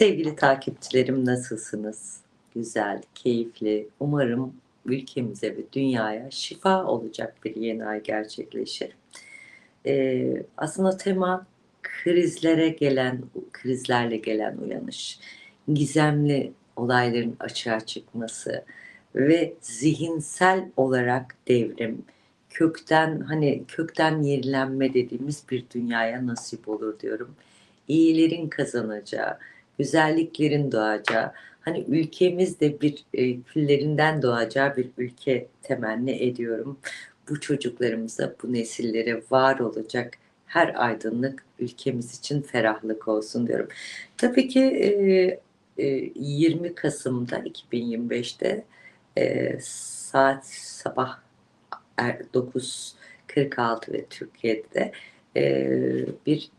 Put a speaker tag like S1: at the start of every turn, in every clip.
S1: Sevgili takipçilerim nasılsınız? Güzel, keyifli. Umarım ülkemize ve dünyaya şifa olacak bir yeni ay gerçekleşir. Ee, aslında tema krizlere gelen, krizlerle gelen uyanış, gizemli olayların açığa çıkması ve zihinsel olarak devrim, kökten hani kökten yenilenme dediğimiz bir dünyaya nasip olur diyorum. İyilerin kazanacağı, güzelliklerin doğacağı, hani ülkemizde bir e, küllerinden doğacağı bir ülke temenni ediyorum. Bu çocuklarımıza, bu nesillere var olacak her aydınlık ülkemiz için ferahlık olsun diyorum. Tabii ki e, e, 20 Kasım'da 2025'te e, saat sabah 9.46 ve Türkiye'de e, bir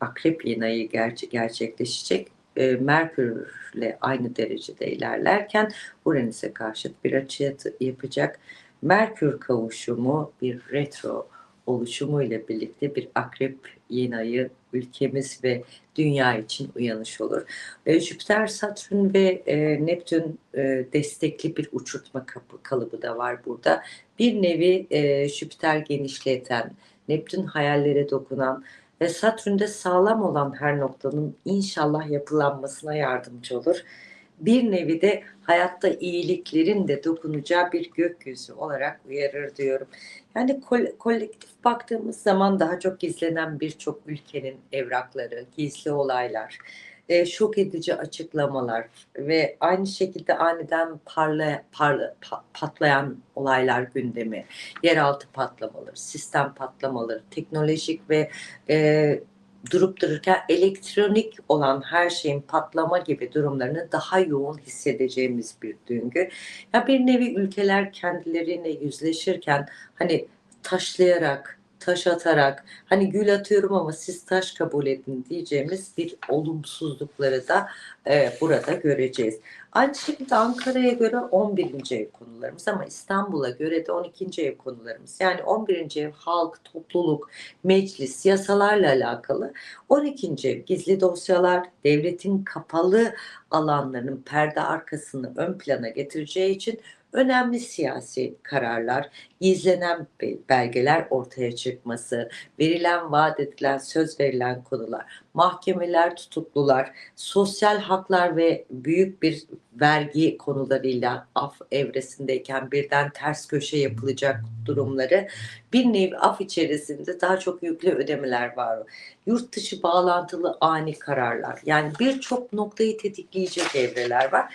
S1: akrep yeni ayı gerçek, gerçekleşecek. E, Merkür'le aynı derecede ilerlerken Uranüs'e karşıt bir açı yapacak. Merkür kavuşumu bir retro oluşumu ile birlikte bir akrep yeni ayı ülkemiz ve dünya için uyanış olur. E, Jüpiter, Satürn ve e, Neptün e, destekli bir uçurtma kapı, kalıbı da var burada. Bir nevi e, Jüpiter genişleten, Neptün hayallere dokunan ve Satürn'de sağlam olan her noktanın inşallah yapılanmasına yardımcı olur. Bir nevi de hayatta iyiliklerin de dokunacağı bir gökyüzü olarak uyarır diyorum. Yani kol- kolektif baktığımız zaman daha çok gizlenen birçok ülkenin evrakları, gizli olaylar, e, şok edici açıklamalar ve aynı şekilde aniden parla, parla, pa, patlayan olaylar gündemi, yeraltı patlamaları, sistem patlamaları, teknolojik ve e, durup dururken elektronik olan her şeyin patlama gibi durumlarını daha yoğun hissedeceğimiz bir döngü. Ya bir nevi ülkeler kendilerine yüzleşirken hani taşlayarak taş atarak hani gül atıyorum ama siz taş kabul edin diyeceğimiz bir olumsuzlukları da e, burada göreceğiz. Aynı şekilde Ankara'ya göre 11. ev konularımız ama İstanbul'a göre de 12. ev konularımız. Yani 11. ev halk, topluluk, meclis, yasalarla alakalı. 12. ev gizli dosyalar, devletin kapalı alanlarının perde arkasını ön plana getireceği için önemli siyasi kararlar, gizlenen belgeler ortaya çıkması, verilen, vaat edilen, söz verilen konular, mahkemeler, tutuklular, sosyal haklar ve büyük bir vergi konularıyla af evresindeyken birden ters köşe yapılacak durumları bir nevi af içerisinde daha çok yüklü ödemeler var. Yurt dışı bağlantılı ani kararlar yani birçok noktayı tetikleyecek evreler var.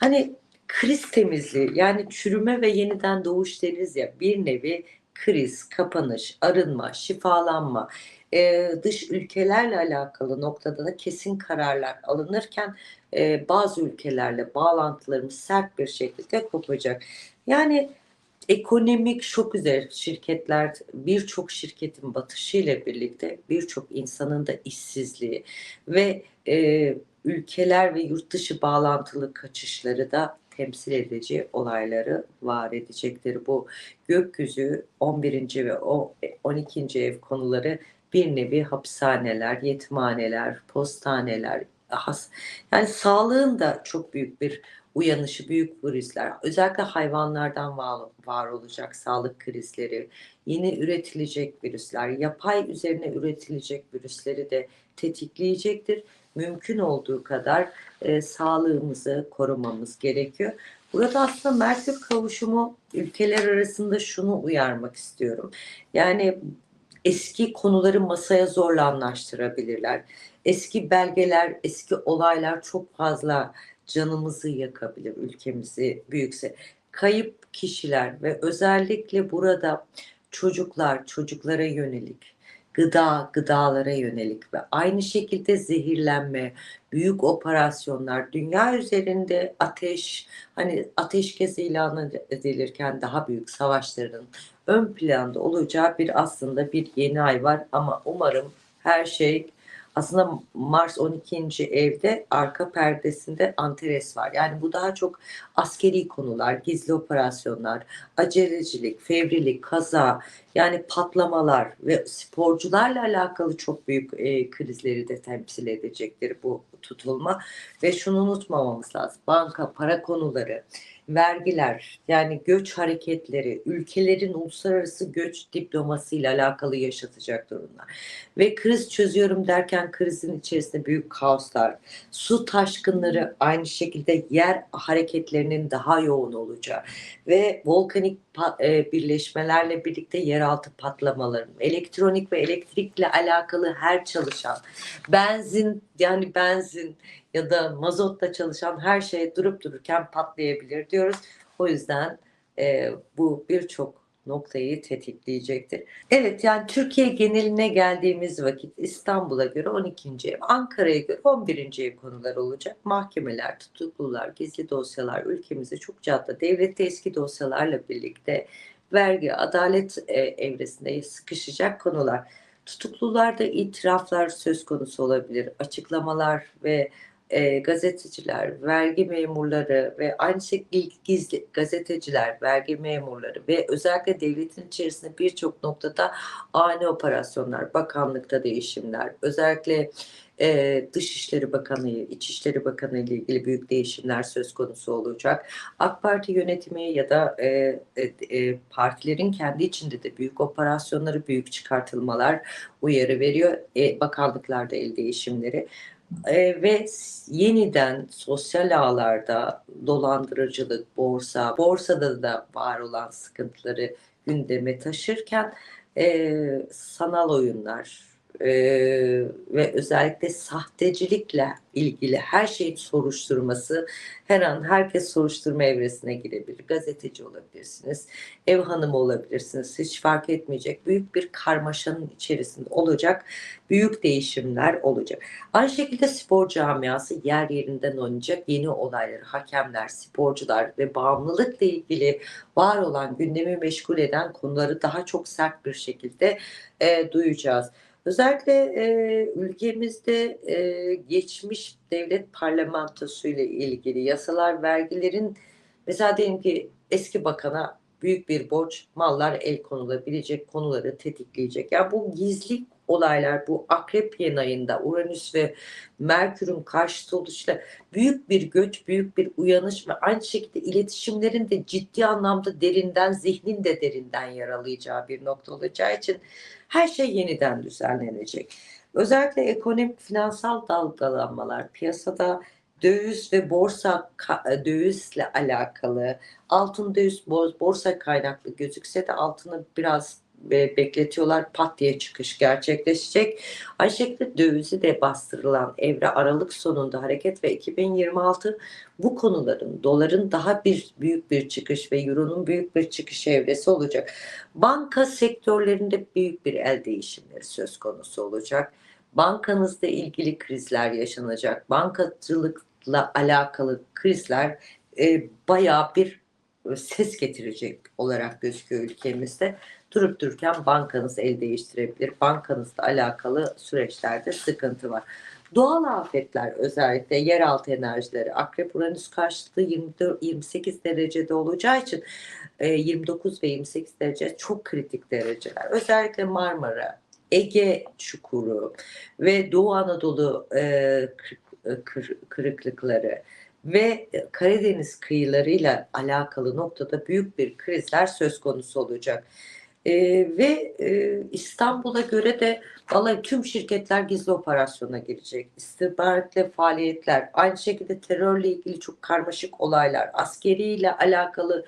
S1: Hani kriz temizliği yani çürüme ve yeniden doğuş deriz ya bir nevi kriz, kapanış, arınma, şifalanma, e, dış ülkelerle alakalı noktada da kesin kararlar alınırken e, bazı ülkelerle bağlantılarımız sert bir şekilde kopacak. Yani ekonomik şok üzere şirketler birçok şirketin batışıyla birlikte birçok insanın da işsizliği ve e, ülkeler ve yurt dışı bağlantılı kaçışları da temsil edici olayları var edecektir. Bu gökyüzü 11. ve 12. ev konuları bir nevi hapishaneler, yetimhaneler, postaneler, has, yani sağlığın da çok büyük bir uyanışı, büyük krizler. Özellikle hayvanlardan var, var olacak sağlık krizleri, yeni üretilecek virüsler, yapay üzerine üretilecek virüsleri de tetikleyecektir mümkün olduğu kadar e, sağlığımızı korumamız gerekiyor. Burada aslında Merkür kavuşumu ülkeler arasında şunu uyarmak istiyorum. Yani eski konuları masaya zorla anlaştırabilirler. Eski belgeler, eski olaylar çok fazla canımızı yakabilir ülkemizi büyükse. Kayıp kişiler ve özellikle burada çocuklar, çocuklara yönelik gıda, gıdalara yönelik ve aynı şekilde zehirlenme, büyük operasyonlar, dünya üzerinde ateş, hani ateşkes ilanı edilirken daha büyük savaşların ön planda olacağı bir aslında bir yeni ay var ama umarım her şey Aslında Mars 12. evde arka perdesinde Antares var. Yani bu daha çok askeri konular, gizli operasyonlar, acelecilik, fevrilik, kaza, yani patlamalar ve sporcularla alakalı çok büyük e, krizleri de temsil edecektir bu tutulma. Ve şunu unutmamamız lazım. Banka, para konuları, vergiler, yani göç hareketleri, ülkelerin uluslararası göç diplomasıyla alakalı yaşatacak durumlar. Ve kriz çözüyorum derken krizin içerisinde büyük kaoslar, su taşkınları aynı şekilde yer hareketlerinin daha yoğun olacağı ve volkanik e, birleşmelerle birlikte yeraltı patlamaları, elektronik ve elektrikle alakalı her çalışan, benzin yani benzin ya da mazotla çalışan her şey durup dururken patlayabilir diyoruz. O yüzden e, bu birçok noktayı tetikleyecektir. Evet yani Türkiye geneline geldiğimiz vakit İstanbul'a göre 12. ev, Ankara'ya göre 11. ev konuları olacak. Mahkemeler, tutuklular, gizli dosyalar ülkemizde çok cadde devlette eski dosyalarla birlikte vergi, adalet e, evresinde sıkışacak konular. Tutuklularda itiraflar söz konusu olabilir, açıklamalar ve e, gazeteciler, vergi memurları ve aynı şekilde gizli gazeteciler, vergi memurları ve özellikle devletin içerisinde birçok noktada ani operasyonlar, bakanlıkta değişimler, özellikle e, Dışişleri Bakanı, İçişleri Bakanı ile ilgili büyük değişimler söz konusu olacak. AK Parti yönetimi ya da e, e, e, partilerin kendi içinde de büyük operasyonları, büyük çıkartılmalar uyarı veriyor. E, bakanlıklarda el değişimleri. E, ve yeniden sosyal ağlarda dolandırıcılık, borsa, borsada da var olan sıkıntıları gündeme taşırken e, sanal oyunlar e, ve özellikle sahtecilikle ilgili her şeyin soruşturması her an herkes soruşturma evresine girebilir. Gazeteci olabilirsiniz, ev hanımı olabilirsiniz. Hiç fark etmeyecek. Büyük bir karmaşanın içerisinde olacak. Büyük değişimler olacak. Aynı şekilde spor camiası yer yerinden oynayacak yeni olayları, hakemler, sporcular ve bağımlılıkla ilgili var olan gündemi meşgul eden konuları daha çok sert bir şekilde e, duyacağız. Özellikle e, ülkemizde e, geçmiş devlet parlamentosu ile ilgili yasalar, vergilerin mesela diyelim ki eski bakana büyük bir borç, mallar el konulabilecek konuları tetikleyecek. Ya yani bu gizli olaylar, bu akrep yeni ayında Uranüs ve Merkür'ün karşıtı oluşuyla büyük bir göç, büyük bir uyanış ve aynı şekilde iletişimlerin de ciddi anlamda derinden, zihnin de derinden yaralayacağı bir nokta olacağı için her şey yeniden düzenlenecek. Özellikle ekonomik finansal dalgalanmalar piyasada döviz ve borsa dövizle alakalı altın döviz borsa kaynaklı gözükse de altını biraz bekletiyorlar pat diye çıkış gerçekleşecek. Aynı şekilde dövizi de bastırılan evre Aralık sonunda hareket ve 2026 bu konuların doların daha bir büyük bir çıkış ve euronun büyük bir çıkış evresi olacak. Banka sektörlerinde büyük bir el değişimleri söz konusu olacak. Bankanızla ilgili krizler yaşanacak. Bankacılıkla alakalı krizler e, bayağı bir ses getirecek olarak gözüküyor ülkemizde durup dururken bankanız el değiştirebilir. Bankanızla alakalı süreçlerde sıkıntı var. Doğal afetler özellikle yeraltı enerjileri akrep uranüs karşıtı 24, 28 derecede olacağı için 29 e, ve 28 derece çok kritik dereceler. Özellikle Marmara, Ege çukuru ve Doğu Anadolu e, kırıklıkları ve Karadeniz kıyılarıyla alakalı noktada büyük bir krizler söz konusu olacak. E, ve e, İstanbul'a göre de vallahi tüm şirketler gizli operasyona girecek. İstihbaratlı faaliyetler, aynı şekilde terörle ilgili çok karmaşık olaylar, askeriyle alakalı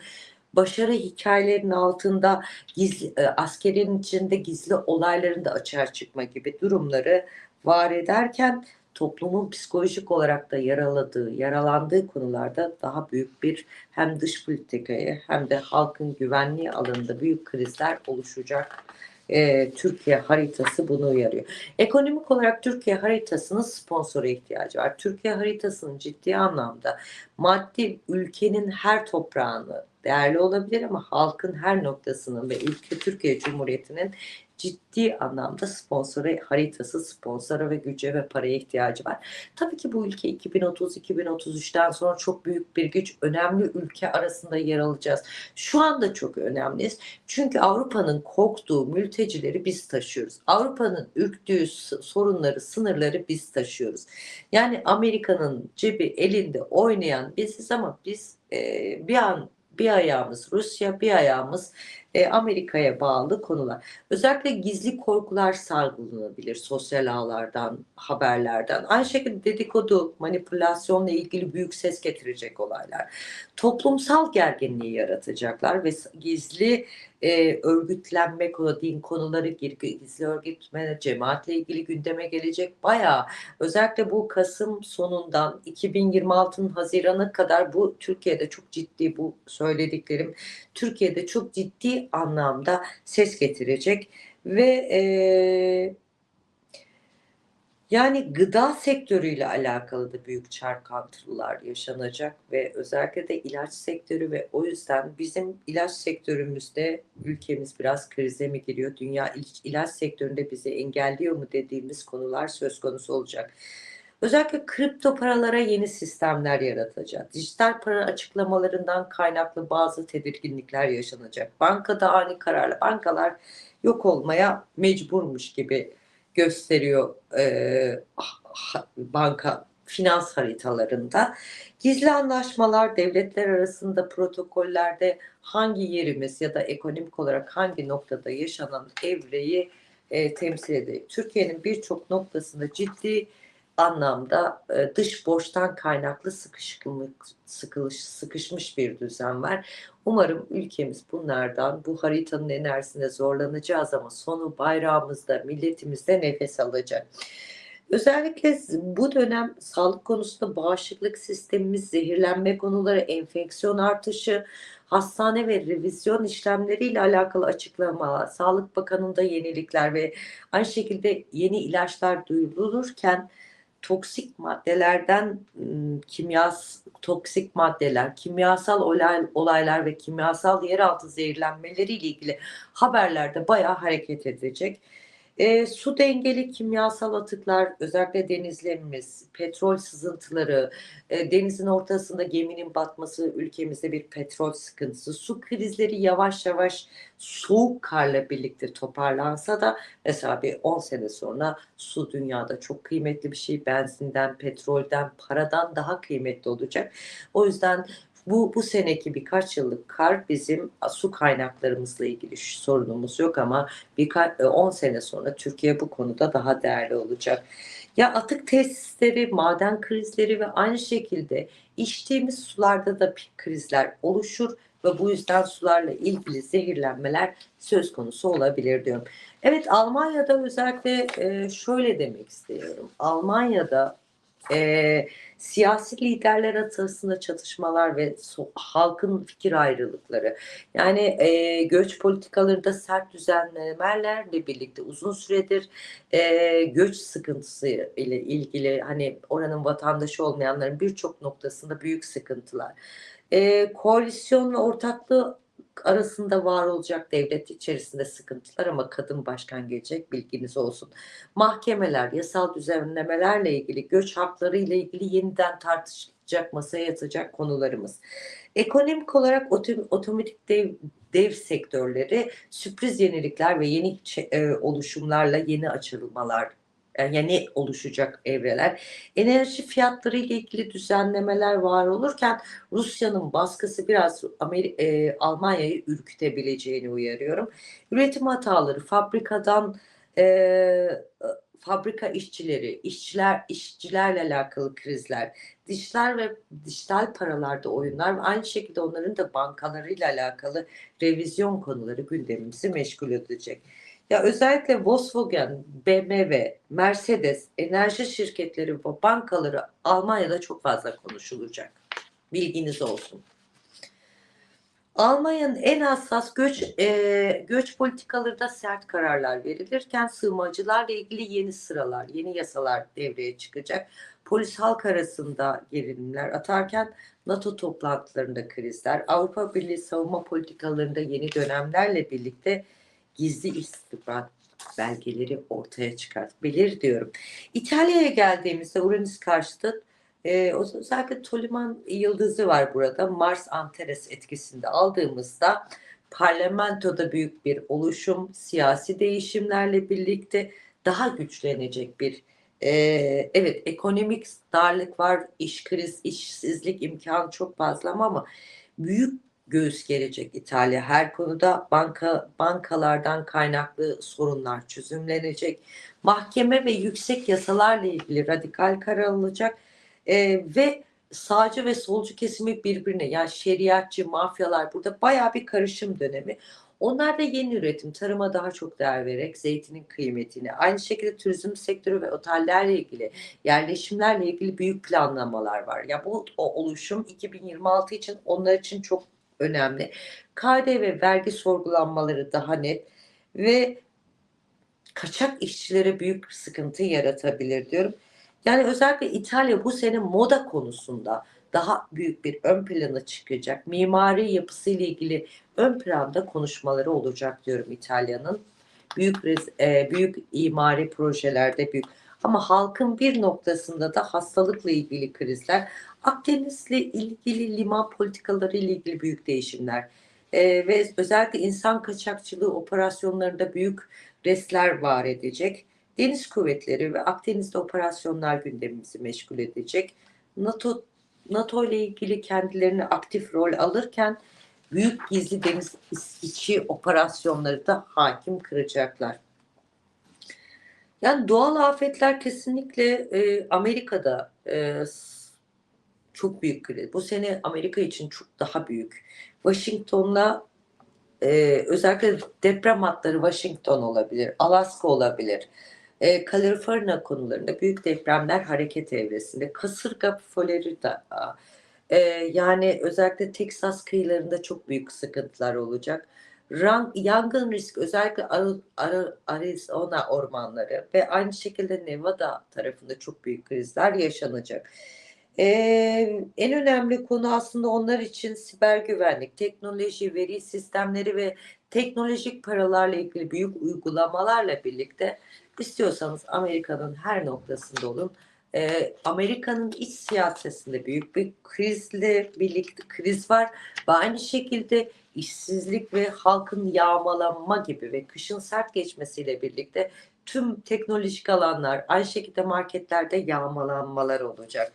S1: başarı hikayelerinin altında gizli, e, askerin içinde gizli olayların da açığa çıkma gibi durumları var ederken toplumun psikolojik olarak da yaraladığı, yaralandığı konularda daha büyük bir hem dış politikaya hem de halkın güvenliği alanında büyük krizler oluşacak. Ee, Türkiye haritası bunu uyarıyor. Ekonomik olarak Türkiye haritasının sponsora ihtiyacı var. Türkiye haritasının ciddi anlamda maddi ülkenin her toprağını değerli olabilir ama halkın her noktasının ve ülke Türkiye Cumhuriyeti'nin ciddi anlamda sponsora haritası, sponsora ve güce ve paraya ihtiyacı var. Tabii ki bu ülke 2030-2033'ten sonra çok büyük bir güç, önemli ülke arasında yer alacağız. Şu anda çok önemliyiz. Çünkü Avrupa'nın korktuğu mültecileri biz taşıyoruz. Avrupa'nın ürktüğü sorunları, sınırları biz taşıyoruz. Yani Amerika'nın cebi elinde oynayan biziz ama biz e, bir an bir ayağımız Rusya, bir ayağımız e, Amerika'ya bağlı konular. Özellikle gizli korkular salgılanabilir sosyal ağlardan, haberlerden. Aynı şekilde dedikodu, manipülasyonla ilgili büyük ses getirecek olaylar. Toplumsal gerginliği yaratacaklar ve gizli e, örgütlenme konu, din konuları, gizli örgütlenme, cemaatle ilgili gündeme gelecek. Bayağı özellikle bu Kasım sonundan 2026'nın Haziran'a kadar bu Türkiye'de çok ciddi bu söylediklerim Türkiye'de çok ciddi anlamda ses getirecek ve e, yani gıda sektörüyle alakalı da büyük çarkıntılılar yaşanacak ve özellikle de ilaç sektörü ve o yüzden bizim ilaç sektörümüzde ülkemiz biraz krize mi giriyor? Dünya ilaç sektöründe bizi engelliyor mu dediğimiz konular söz konusu olacak. Özellikle kripto paralara yeni sistemler yaratacak. Dijital para açıklamalarından kaynaklı bazı tedirginlikler yaşanacak. Bankada ani kararla bankalar yok olmaya mecburmuş gibi gösteriyor e, banka finans haritalarında. Gizli anlaşmalar devletler arasında protokollerde hangi yerimiz ya da ekonomik olarak hangi noktada yaşanan evreyi e, temsil ediyor. Türkiye'nin birçok noktasında ciddi anlamda e, dış borçtan kaynaklı sıkışıklık, sıkılış, sıkışmış bir düzen var. Umarım ülkemiz bunlardan, bu haritanın enerjisinde zorlanacağız ama sonu bayrağımızda, milletimizde nefes alacak. Özellikle bu dönem sağlık konusunda bağışıklık sistemimiz, zehirlenme konuları, enfeksiyon artışı, hastane ve revizyon işlemleriyle alakalı açıklama, Sağlık Bakanı'nda yenilikler ve aynı şekilde yeni ilaçlar duyurulurken toksik maddelerden kimyas toksik maddeler, kimyasal olay, olaylar ve kimyasal yeraltı zehirlenmeleri ile ilgili haberlerde bayağı hareket edecek. E, su dengeli kimyasal atıklar özellikle denizlerimiz, petrol sızıntıları, e, denizin ortasında geminin batması ülkemizde bir petrol sıkıntısı, su krizleri yavaş yavaş soğuk karla birlikte toparlansa da mesela bir 10 sene sonra su dünyada çok kıymetli bir şey. Benzinden, petrolden, paradan daha kıymetli olacak. O yüzden bu, bu seneki birkaç yıllık kar bizim su kaynaklarımızla ilgili sorunumuz yok ama birkaç 10 e, sene sonra Türkiye bu konuda daha değerli olacak. Ya atık tesisleri, maden krizleri ve aynı şekilde içtiğimiz sularda da krizler oluşur ve bu yüzden sularla ilgili zehirlenmeler söz konusu olabilir diyorum. Evet Almanya'da özellikle e, şöyle demek istiyorum. Almanya'da e, siyasi liderler arasında çatışmalar ve so halkın fikir ayrılıkları yani e, göç politikalarında sert düzenlemelerle birlikte uzun süredir e, göç sıkıntısı ile ilgili hani oranın vatandaşı olmayanların birçok noktasında büyük sıkıntılar. E, koalisyon ve ortaklığı arasında var olacak devlet içerisinde sıkıntılar ama kadın başkan gelecek bilginiz olsun. Mahkemeler, yasal düzenlemelerle ilgili, göç hakları ile ilgili yeniden tartışılacak, masaya yatacak konularımız. Ekonomik olarak otomatik dev, dev sektörleri sürpriz yenilikler ve yeni e, oluşumlarla yeni açılmalar yeni oluşacak evreler. Enerji fiyatları ile ilgili düzenlemeler var olurken Rusya'nın baskısı biraz Amer e, Almanya'yı ürkütebileceğini uyarıyorum. Üretim hataları, fabrikadan e, fabrika işçileri, işçiler, işçilerle alakalı krizler, dijital ve dijital paralarda oyunlar ve aynı şekilde onların da bankalarıyla alakalı revizyon konuları gündemimizi meşgul edecek. Ya özellikle Volkswagen, BMW, Mercedes, enerji şirketleri ve bankaları Almanya'da çok fazla konuşulacak. Bilginiz olsun. Almanya'nın en hassas göç e, göç politikalarında sert kararlar verilirken sığınmacılarla ilgili yeni sıralar, yeni yasalar devreye çıkacak. polis halk arasında gerilimler atarken NATO toplantılarında krizler, Avrupa Birliği savunma politikalarında yeni dönemlerle birlikte gizli istihbarat belgeleri ortaya çıkartabilir diyorum. İtalya'ya geldiğimizde Uranüs karşıtı e, özellikle Toliman yıldızı var burada. Mars Antares etkisinde aldığımızda parlamentoda büyük bir oluşum, siyasi değişimlerle birlikte daha güçlenecek bir e, evet ekonomik darlık var, iş kriz, işsizlik imkanı çok fazla ama büyük göğüs gelecek İtalya. Her konuda banka bankalardan kaynaklı sorunlar çözümlenecek. Mahkeme ve yüksek yasalarla ilgili radikal karar alınacak e, ve sağcı ve solcu kesimi birbirine yani şeriatçı, mafyalar burada baya bir karışım dönemi. Onlar da yeni üretim, tarıma daha çok değer vererek zeytinin kıymetini, aynı şekilde turizm sektörü ve otellerle ilgili, yerleşimlerle ilgili büyük planlamalar var. Ya bu o oluşum 2026 için onlar için çok önemli. KDV vergi sorgulanmaları daha net ve kaçak işçilere büyük sıkıntı yaratabilir diyorum. Yani özellikle İtalya bu sene moda konusunda daha büyük bir ön plana çıkacak. Mimari yapısıyla ilgili ön planda konuşmaları olacak diyorum İtalya'nın. Büyük e, büyük imari projelerde büyük ama halkın bir noktasında da hastalıkla ilgili krizler, Akdeniz'le ilgili liman politikaları ile ilgili büyük değişimler e, ve özellikle insan kaçakçılığı operasyonlarında büyük restler var edecek. Deniz kuvvetleri ve Akdeniz'de operasyonlar gündemimizi meşgul edecek. NATO NATO ile ilgili kendilerini aktif rol alırken büyük gizli deniz içi operasyonları da hakim kıracaklar. Yani doğal afetler kesinlikle e, Amerika'da e, çok büyük kriz. Bu sene Amerika için çok daha büyük. Washington'la e, özellikle deprem hatları Washington olabilir, Alaska olabilir. E, Kaliforniya konularında büyük depremler hareket evresinde. Kasırga, Florida, e, yani özellikle Texas kıyılarında çok büyük sıkıntılar olacak. Rang, yangın risk özellikle Arizona ormanları ve aynı şekilde Nevada tarafında çok büyük krizler yaşanacak. Ee, en önemli konu aslında onlar için siber güvenlik, teknoloji, veri sistemleri ve teknolojik paralarla ilgili büyük uygulamalarla birlikte istiyorsanız Amerika'nın her noktasında olun. Ee, Amerika'nın iç siyasetinde büyük bir krizle birlikte kriz var ve aynı şekilde işsizlik ve halkın yağmalanma gibi ve kışın sert geçmesiyle birlikte tüm teknolojik alanlar aynı şekilde marketlerde yağmalanmalar olacak.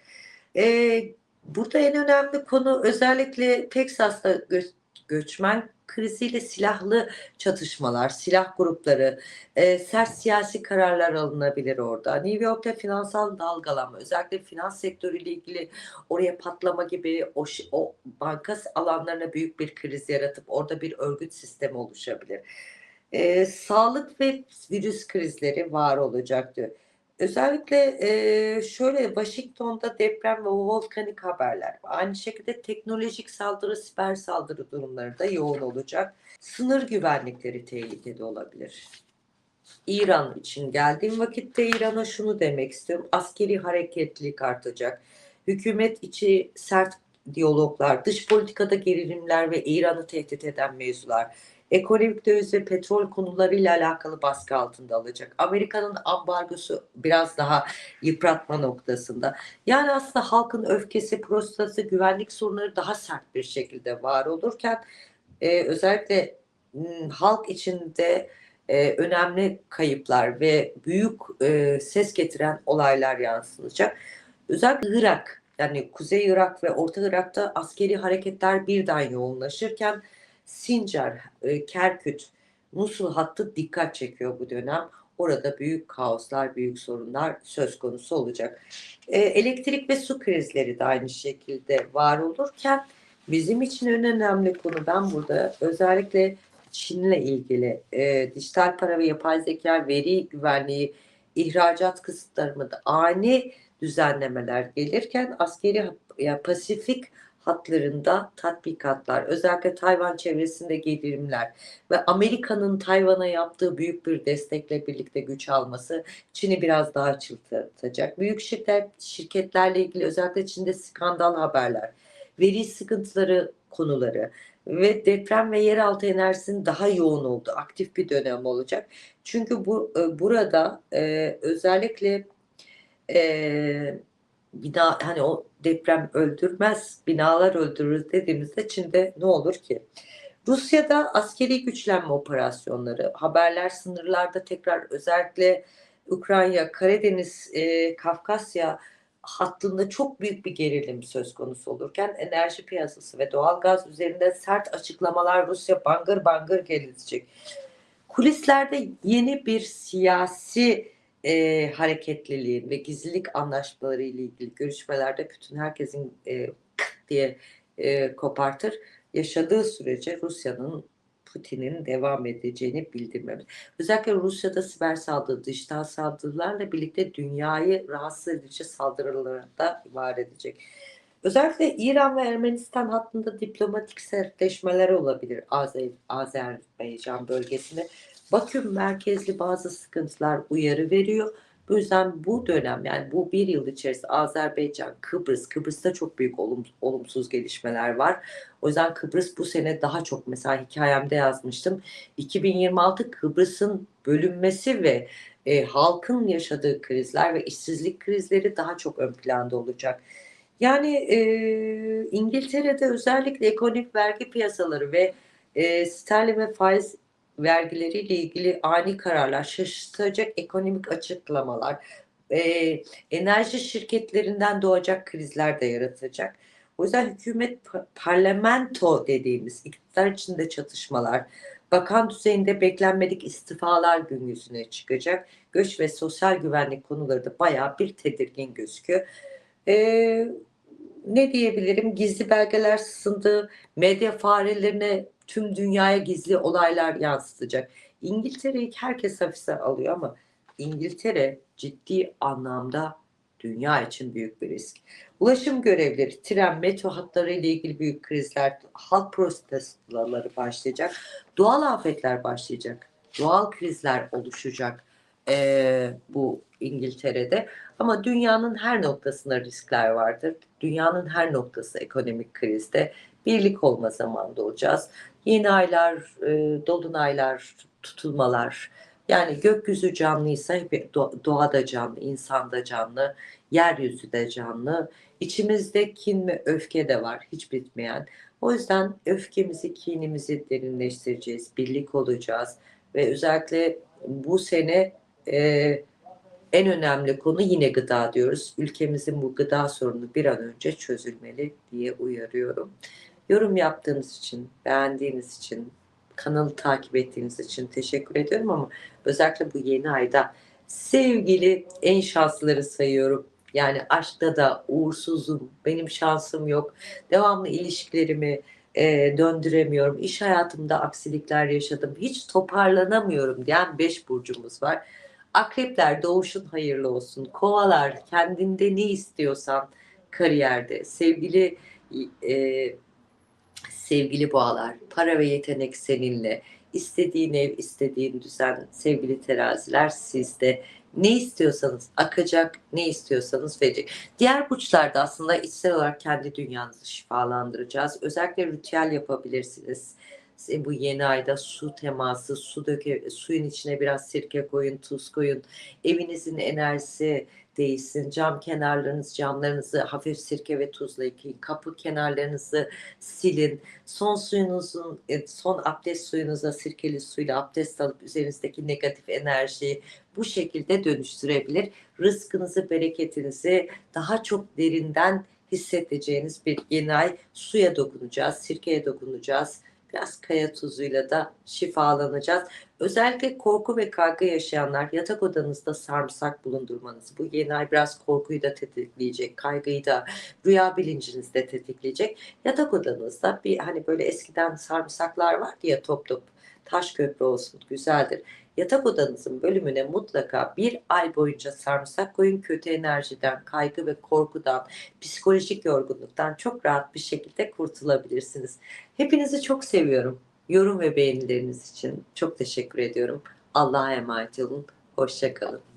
S1: Ee, burada en önemli konu özellikle Teksas'ta gö- göçmen kriziyle silahlı çatışmalar, silah grupları, e, sert siyasi kararlar alınabilir orada. New York'ta finansal dalgalanma, özellikle finans sektörüyle ilgili oraya patlama gibi o, o banka alanlarına büyük bir kriz yaratıp orada bir örgüt sistemi oluşabilir. E, sağlık ve virüs krizleri var olacak diyor. Özellikle e, şöyle Washington'da deprem ve volkanik haberler. Aynı şekilde teknolojik saldırı, siber saldırı durumları da yoğun olacak. Sınır güvenlikleri tehlikede olabilir. İran için geldiğim vakitte İran'a şunu demek istiyorum. Askeri hareketlilik artacak. Hükümet içi sert diyaloglar, dış politikada gerilimler ve İran'ı tehdit eden mevzular ekonomik döviz ve petrol konularıyla alakalı baskı altında alacak. Amerika'nın ambargosu biraz daha yıpratma noktasında. Yani aslında halkın öfkesi, prostası, güvenlik sorunları daha sert bir şekilde var olurken e, özellikle halk içinde e, önemli kayıplar ve büyük e, ses getiren olaylar yansınacak. Özellikle Irak yani Kuzey Irak ve Orta Irak'ta askeri hareketler birden yoğunlaşırken Sincar, e, Kerkük, Musul hattı dikkat çekiyor bu dönem. Orada büyük kaoslar, büyük sorunlar söz konusu olacak. E, elektrik ve su krizleri de aynı şekilde var olurken bizim için en önemli konu ben burada özellikle Çin'le ilgili e, dijital para ve yapay zeka veri güvenliği ihracat kısıtlarında ani düzenlemeler gelirken askeri ya Pasifik hatlarında tatbikatlar, özellikle Tayvan çevresinde gerilimler ve Amerika'nın Tayvan'a yaptığı büyük bir destekle birlikte güç alması Çin'i biraz daha çıldırtacak. Büyük şirket, şirketlerle ilgili özellikle Çin'de skandal haberler, veri sıkıntıları konuları ve deprem ve yeraltı enerjisinin daha yoğun olduğu aktif bir dönem olacak. Çünkü bu e, burada e, özellikle e, bina hani o deprem öldürmez binalar öldürür dediğimizde Çin'de ne olur ki? Rusya'da askeri güçlenme operasyonları, haberler sınırlarda tekrar özellikle Ukrayna, Karadeniz, e, Kafkasya hattında çok büyük bir gerilim söz konusu olurken enerji piyasası ve doğalgaz üzerinde sert açıklamalar Rusya bangır bangır gelecek. Kulislerde yeni bir siyasi e, hareketliliğin ve gizlilik anlaşmaları ile ilgili görüşmelerde bütün herkesin e, diye e, kopartır. Yaşadığı sürece Rusya'nın Putin'in devam edeceğini bildirmemiz. Özellikle Rusya'da siber saldırı, dijital saldırılarla birlikte dünyayı rahatsız edici saldırılara da var edecek. Özellikle İran ve Ermenistan hattında diplomatik sertleşmeler olabilir Azer Azerbaycan bölgesinde. Baküm merkezli bazı sıkıntılar uyarı veriyor. Bu yüzden bu dönem yani bu bir yıl içerisinde Azerbaycan, Kıbrıs, Kıbrıs'ta çok büyük olum, olumsuz gelişmeler var. O yüzden Kıbrıs bu sene daha çok mesela hikayemde yazmıştım. 2026 Kıbrıs'ın bölünmesi ve e, halkın yaşadığı krizler ve işsizlik krizleri daha çok ön planda olacak. Yani e, İngiltere'de özellikle ekonomik vergi piyasaları ve e, sterlin ve faiz vergileriyle ilgili ani kararlar, şaşırtacak ekonomik açıklamalar, e, enerji şirketlerinden doğacak krizler de yaratacak. O yüzden hükümet parlamento dediğimiz iktidar içinde çatışmalar, bakan düzeyinde beklenmedik istifalar gün yüzüne çıkacak. Göç ve sosyal güvenlik konuları da bayağı bir tedirgin gözüküyor. Ee, ne diyebilirim? Gizli belgeler sızındı, medya farelerine tüm dünyaya gizli olaylar yansıtacak. İngiltere'yi herkes hafife alıyor ama İngiltere ciddi anlamda dünya için büyük bir risk. Ulaşım görevleri, tren, metro hatları ile ilgili büyük krizler, halk protestoları başlayacak. Doğal afetler başlayacak. Doğal krizler oluşacak e, bu İngiltere'de. Ama dünyanın her noktasında riskler vardır. Dünyanın her noktası ekonomik krizde. Birlik olma zamanında olacağız. Yeni aylar, e, dolunaylar, tutulmalar. Yani gökyüzü canlıysa hep doğada canlı, insanda canlı, yeryüzü de canlı. İçimizde kin ve öfke de var, hiç bitmeyen. O yüzden öfkemizi, kinimizi derinleştireceğiz, birlik olacağız ve özellikle bu sene e, en önemli konu yine gıda diyoruz. Ülkemizin bu gıda sorunu bir an önce çözülmeli diye uyarıyorum. Yorum yaptığınız için, beğendiğiniz için, kanalı takip ettiğiniz için teşekkür ediyorum ama özellikle bu yeni ayda sevgili en şanslıları sayıyorum. Yani aşkta da uğursuzum, benim şansım yok. Devamlı ilişkilerimi e, döndüremiyorum. İş hayatımda aksilikler yaşadım. Hiç toparlanamıyorum diyen beş burcumuz var. Akrepler doğuşun hayırlı olsun. Kovalar kendinde ne istiyorsan kariyerde. Sevgili e, sevgili boğalar, para ve yetenek seninle. İstediğin ev, istediğin düzen, sevgili teraziler sizde. Ne istiyorsanız akacak, ne istiyorsanız verecek. Diğer burçlarda aslında içsel olarak kendi dünyanızı şifalandıracağız. Özellikle ritüel yapabilirsiniz bu yeni ayda su teması, su döke, suyun içine biraz sirke koyun, tuz koyun. Evinizin enerjisi değilsin. Cam kenarlarınız, camlarınızı hafif sirke ve tuzla yıkayın. Kapı kenarlarınızı silin. Son suyunuzun, e, son abdest suyunuza sirkeli suyla abdest alıp üzerinizdeki negatif enerjiyi bu şekilde dönüştürebilir. Rızkınızı, bereketinizi daha çok derinden hissedeceğiniz bir yeni ay suya dokunacağız, sirkeye dokunacağız Biraz kaya tuzuyla da şifalanacağız. Özellikle korku ve kaygı yaşayanlar yatak odanızda sarımsak bulundurmanız. Bu yeni ay biraz korkuyu da tetikleyecek, kaygıyı da rüya bilincinizi de tetikleyecek. Yatak odanızda bir hani böyle eskiden sarımsaklar vardı ya top top taş köprü olsun güzeldir. Yatak odanızın bölümüne mutlaka bir ay boyunca sarımsak koyun. Kötü enerjiden, kaygı ve korkudan, psikolojik yorgunluktan çok rahat bir şekilde kurtulabilirsiniz. Hepinizi çok seviyorum. Yorum ve beğenileriniz için çok teşekkür ediyorum. Allah'a emanet olun. Hoşçakalın.